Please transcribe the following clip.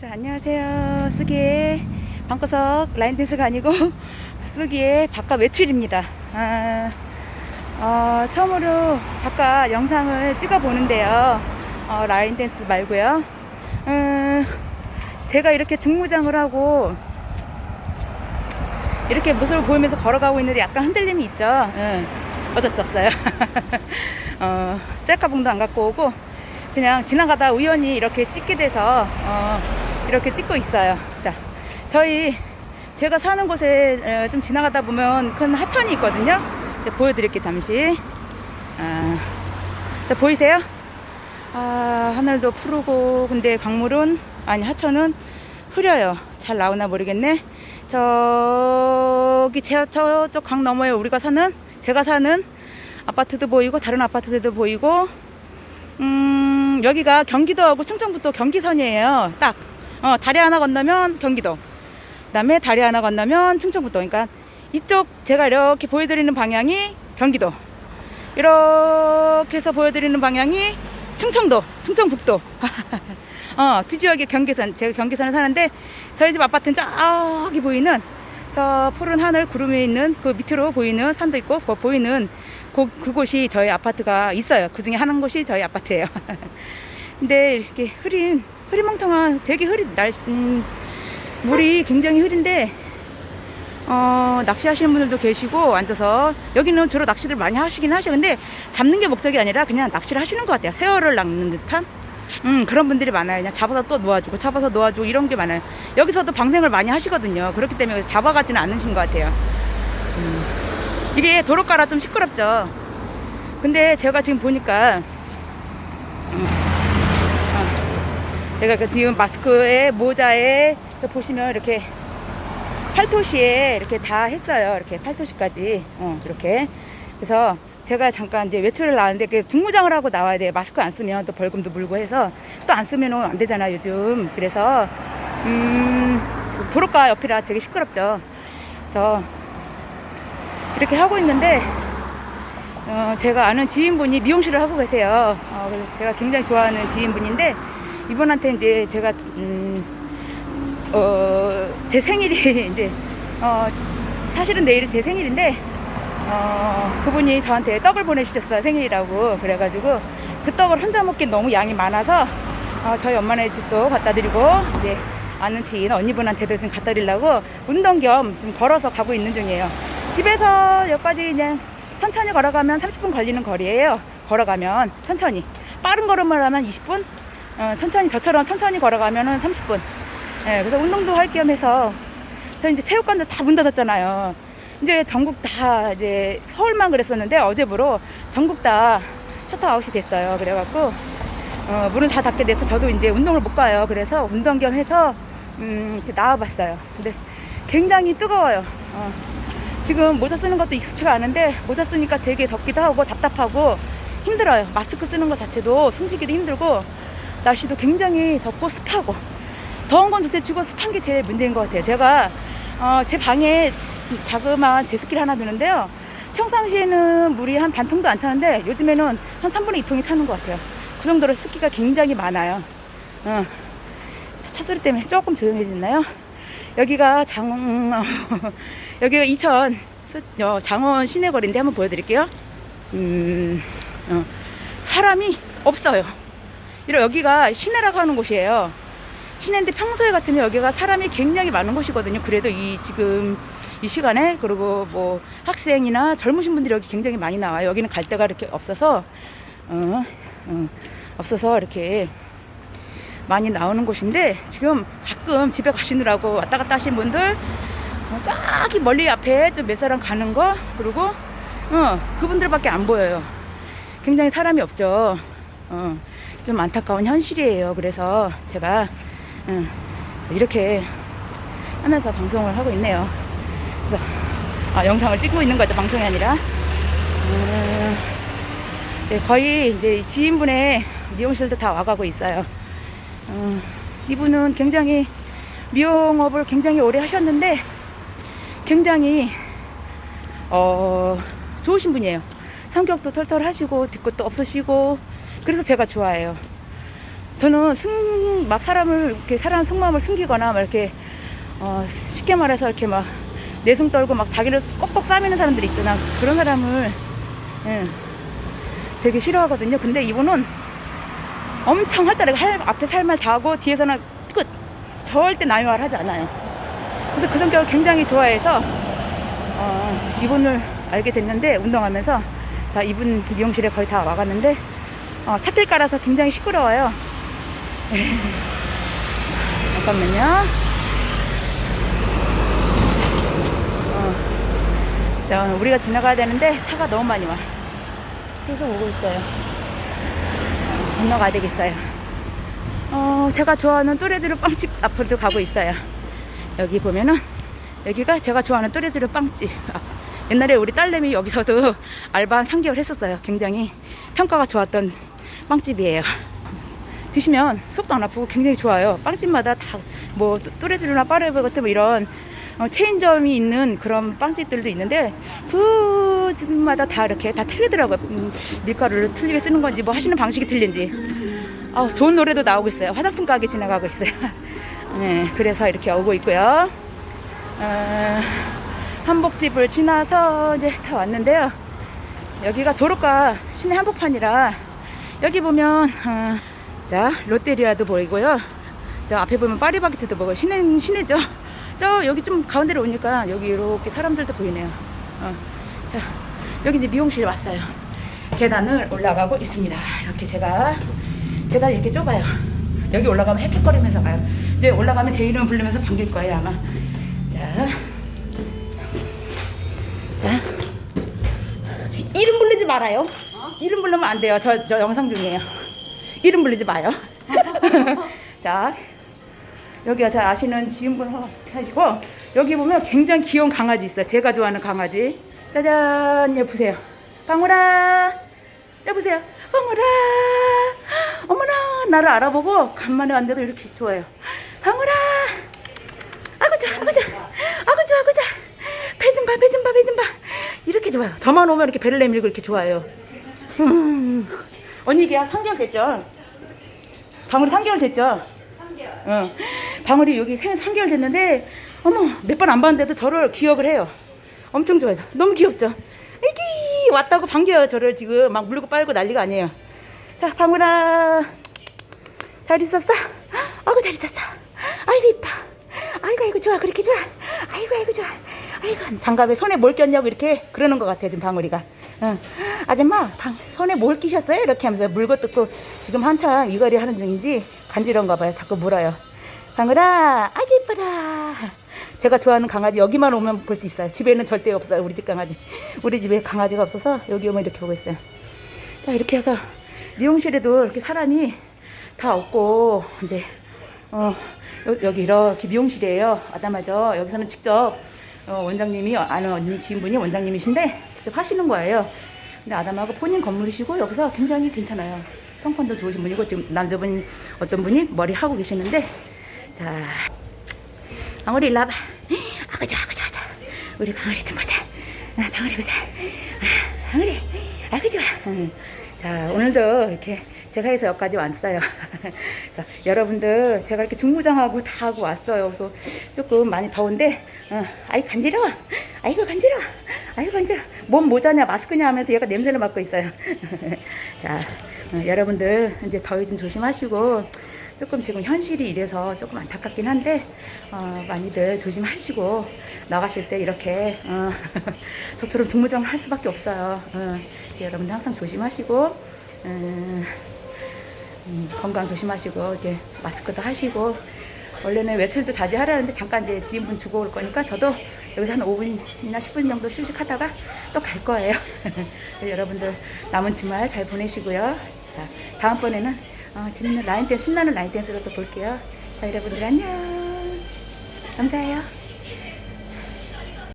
자, 안녕하세요. 수기의 방구석 라인 댄스가 아니고 수기의 바깥 외출입니다. 아, 어, 처음으로 바깥 영상을 찍어 보는데요. 어, 라인 댄스 말고요. 음, 제가 이렇게 중무장을 하고 이렇게 모습을 보이면서 걸어가고 있는데 약간 흔들림이 있죠. 응, 어쩔 수 없어요. 어, 셀카봉도 안 갖고 오고 그냥 지나가다 우연히 이렇게 찍게 돼서 어, 이렇게 찍고 있어요. 자, 저희 제가 사는 곳에 어, 좀 지나가다 보면 큰 하천이 있거든요. 자, 보여드릴게요 잠시. 아, 자 보이세요? 아, 하늘도 푸르고 근데 강물은 아니 하천은 흐려요. 잘 나오나 모르겠네. 저기 제, 저쪽 강 너머에 우리가 사는 제가 사는 아파트도 보이고 다른 아파트들도 보이고 음, 여기가 경기도하고 충청북도 경기선이에요. 딱. 어, 다리 하나 건너면 경기도. 그다음에 다리 하나 건너면 충청북도. 그러니까 이쪽 제가 이렇게 보여드리는 방향이 경기도. 이렇게 해서 보여드리는 방향이 충청도, 충청북도. 어, 두 지역의 경계선. 제가 경계선에 사는데 저희 집 아파트는 저기 보이는 저 푸른 하늘 구름이 있는 그 밑으로 보이는 산도 있고 그 보이는 그, 그곳이 저희 아파트가 있어요. 그 중에 하는 곳이 저희 아파트예요. 근데 이렇게 흐린 흐리멍텅한 되게 흐린 날 음, 물이 굉장히 흐린데 어, 낚시하시는 분들도 계시고 앉아서 여기는 주로 낚시들 많이 하시긴 하셔. 근데 잡는 게 목적이 아니라 그냥 낚시를 하시는 것 같아요. 새어를 낚는 듯한 음, 그런 분들이 많아요. 그냥 잡아서 또 놓아주고, 잡아서 놓아주고, 이런 게 많아요. 여기서도 방생을 많이 하시거든요. 그렇기 때문에 잡아가지는 않으신 것 같아요. 음. 이게 도로가라 좀 시끄럽죠. 근데 제가 지금 보니까, 음, 어, 제가 그 지금 마스크에, 모자에, 저 보시면 이렇게 팔토시에 이렇게 다 했어요. 이렇게 팔토시까지. 어, 이렇게. 그래서 제가 잠깐 이제 외출을 나왔는데 그 중무장을 하고 나와야 돼요. 마스크 안 쓰면 또 벌금도 물고 해서 또 안 쓰면 안 되잖아 요즘. 그래서 음 지금 도로가 옆이라 되게 시끄럽죠. 그래서 이렇게 하고 있는데 어, 제가 아는 지인분이 미용실을 하고 계세요. 어, 그래서 제가 굉장히 좋아하는 지인분인데 이분한테 이제 제가 음, 어, 제 생일이 이제 어, 사실은 내일이 제 생일인데 어, 그분이 저한테 떡을 보내주셨어요 생일이라고. 그래가지고 그 떡을 혼자 먹긴 너무 양이 많아서 어, 저희 엄마네 집도 갖다 드리고 이제 아는 지인 언니분한테도 지금 갖다 드리려고 운동 겸 지금 걸어서 가고 있는 중이에요. 집에서 여기까지 그냥 천천히 걸어가면 30분 걸리는 거리예요. 걸어가면 천천히. 빠른 걸음을 하면 20분 어, 천천히 저처럼 천천히 걸어가면은 30분 예, 그래서 운동도 할 겸 해서 저 이제 체육관도 다 문 닫았잖아요 이제 전국 다 이제 서울만 그랬었는데 어제부로 전국 다 셔터아웃이 됐어요. 그래갖고 어, 문을 다 닫게 돼서 저도 이제 운동을 못 가요. 그래서 운동 겸 해서 음, 이렇게 나와봤어요. 근데 굉장히 뜨거워요. 어, 지금 모자 쓰는 것도 익숙치가 않은데 모자 쓰니까 되게 덥기도 하고 답답하고 힘들어요. 마스크 쓰는 것 자체도 숨쉬기도 힘들고 날씨도 굉장히 덥고 습하고 더운 건 둘째치고 습한 게 제일 문제인 것 같아요. 제가 어, 제 방에 자그마한 제습기를 하나 두는데요. 평상시에는 물이 한 반 통도 안 차는데 요즘에는 한 3분의 2통이 차는 것 같아요. 그 정도로 습기가 굉장히 많아요. 어. 차, 차 소리 때문에 조금 조용해졌나요? 여기가 장, 여기가 이천 스- 어, 장원 시내 거리인데 한번 보여드릴게요. 음, 어. 사람이 없어요. 이런 여기가 시내라고 하는 곳이에요. 시내인데 평소에 같으면 여기가 사람이 굉장히 많은 곳이거든요. 그래도 이 지금 이 시간에 그리고 뭐 학생이나 젊으신 분들이 여기 굉장히 많이 나와요. 여기는 갈 데가 이렇게 없어서 어, 어, 없어서 이렇게 많이 나오는 곳인데 지금 가끔 집에 가시느라고 왔다 갔다 하시는 분들 어, 저기 멀리 앞에 좀 몇 사람 가는 거 그리고 어, 그분들밖에 안 보여요. 굉장히 사람이 없죠. 어, 좀 안타까운 현실이에요. 그래서 제가 어, 이렇게 하면서 방송을 하고 있네요. 그래서 아, 영상을 찍고 있는 거죠. 방송이 아니라. 음, 네, 거의 이제 지인분의 미용실도 다 와가고 있어요. 음, 이분은 굉장히 미용업을 굉장히 오래 하셨는데 굉장히 어, 좋으신 분이에요. 성격도 털털하시고 뒤끝도 없으시고 그래서 제가 좋아해요. 저는 숨, 막 사람을, 이렇게 사람 속마음을 숨기거나, 막 이렇게, 어, 쉽게 말해서 이렇게 막 내숭 떨고 막 자기를 꼭꼭 싸매는 사람들 있잖아. 그런 사람을, 예, 되게 싫어하거든요. 근데 이분은 엄청 활달하게 할, 앞에 살 말 다 하고 뒤에서는 끝. 절대 남의 말 하지 않아요. 그래서 그 성격을 굉장히 좋아해서, 어, 이분을 알게 됐는데, 운동하면서, 자, 이분 미용실에 거의 다 와갔는데, 어, 찾길 깔아서 굉장히 시끄러워요. 잠깐만요. 어, 자, 우리가 지나가야 되는데 차가 너무 많이 와. 계속 오고 있어요. 건너가야 되겠어요. 어, 제가 좋아하는 뚜레쥬르 빵집 앞으로도 가고 있어요. 여기 보면은 여기가 제가 좋아하는 뚜레쥬르 빵집. 앞. 옛날에 우리 딸내미 여기서도 알바 한 3개월 했었어요. 굉장히 평가가 좋았던 빵집이에요. 드시면 속도 안 아프고 굉장히 좋아요. 빵집마다 다뭐 뚜레쥬르나 빠르베 같은 뭐 이런 어, 체인점이 있는 그런 빵집들도 있는데 그 집마다 다 이렇게 다 틀리더라고요. 음, 밀가루를 틀리게 쓰는 건지 뭐 하시는 방식이 틀린지. 아, 좋은 노래도 나오고 있어요. 화장품 가게 지나가고 있어요. 네, 그래서 이렇게 오고 있고요. 어, 한복집을 지나서 이제 다 왔는데요. 여기가 도로가 시내 한복판이라 여기 보면 어, 자 롯데리아도 보이고요. 저 앞에 보면 파리바게트도 보고 시내 시내죠. 저 여기 좀 가운데로 오니까 여기 이렇게 사람들도 보이네요. 어, 자 여기 이제 미용실 왔어요. 계단을 올라가고 있습니다. 이렇게 제가 계단 이렇게 좁아요. 여기 올라가면 헥헥거리면서 가요. 이제 올라가면 제 이름 부르면서 반길 거예요 아마. 자, 자. 이름 부르지 말아요. 이름 부르면 안 돼요. 저, 저 영상 중이에요. 이름 부르지 마요. 자, 여기가 잘 아시는 지인분 하시고, 여기 보면 굉장히 귀여운 강아지 있어요. 제가 좋아하는 강아지. 짜잔, 여기 보세요. 방울아. 여보세요. 방울아. 어머나, 나를 알아보고 간만에 왔는데도 이렇게 좋아요. 방울아. 아구 좋아, 아구 좋아. 아구 좋아, 아구 좋아. 배좀 봐, 배 좀 봐, 배 좀 봐. 이렇게 좋아요. 저만 오면 이렇게 배를 내밀고 이렇게 좋아요. 음. 언니 이게 한 3개월 됐죠? 방울이 3개월 됐죠? 3개월. 응. 방울이 여기 생 3개월 됐는데, 어머, 몇 번 안 봤는데도 저를 기억을 해요. 엄청 좋아요. 너무 귀엽죠? 이기 왔다고 반겨요. 저를 지금 막 물고 빨고 난리가 아니에요. 자, 방울아. 잘 있었어? 아이고, 잘 있었어. 아이고, 이뻐. 아이고, 아이고, 좋아. 그렇게 좋아. 아이고, 아이고, 좋아. 아이고, 장갑에 손에 뭘 꼈냐고 이렇게 그러는 것 같아요. 지금 방울이가. 응. 아줌마, 방, 손에 뭘 끼셨어요? 이렇게 하면서 물고 뜯고 지금 한창 이거리 하는 중인지 간지러운가 봐요. 자꾸 물어요. 방울아, 아기 이뻐라. 제가 좋아하는 강아지 여기만 오면 볼 수 있어요. 집에는 절대 없어요. 우리 집 강아지. 우리 집에 강아지가 없어서 여기 오면 이렇게 보고 있어요. 자, 이렇게 해서 미용실에도 이렇게 사람이 다 없고 이제 어 여- 여기 이렇게 미용실이에요. 아담하죠. 여기서는 직접 어, 원장님이 아는 언니 지인분이 원장님이신데 직접 하시는 거예요. 근데 아담하고 본인 건물이시고 여기서 굉장히 괜찮아요. 평판도 좋으신 분이고 지금 남자분 어떤 분이 머리 하고 계시는데 자 방울이 일로 와봐. 아구 좋아 좋아. 우리 방울이 좀 보자. 아, 방울이 보자. 아, 방울이 아구 좋아. 응. 자 오늘도 이렇게 제가 해서 여기까지 왔어요. 자, 여러분들 제가 이렇게 중무장하고 다 하고 왔어요. 그래서 조금 많이 더운데 어, 아이 간지러워. 아이고 간지러워. 아이고 간지러워. 몸 모자냐 마스크냐 하면서 얘가 냄새를 맡고 있어요. 자 어, 여러분들 이제 더위 좀 조심하시고 조금 지금 현실이 이래서 조금 안타깝긴 한데 어, 많이들 조심하시고 나가실 때 이렇게 어, 저처럼 중무장을 할 수밖에 없어요. 어, 여러분들 항상 조심하시고 음, 음, 건강 조심하시고 이제 마스크도 하시고 원래는 외출도 자제하라는데 잠깐 이제 지인분 주고 올 거니까 저도 여기서 한 5분이나 10분 정도 휴식하다가 또 갈 거예요. 여러분들 남은 주말 잘 보내시고요. 자 다음번에는 어, 재밌는 라인 댄스 신나는 라인 댄스로 또 볼게요. 자 여러분들 안녕. 감사해요.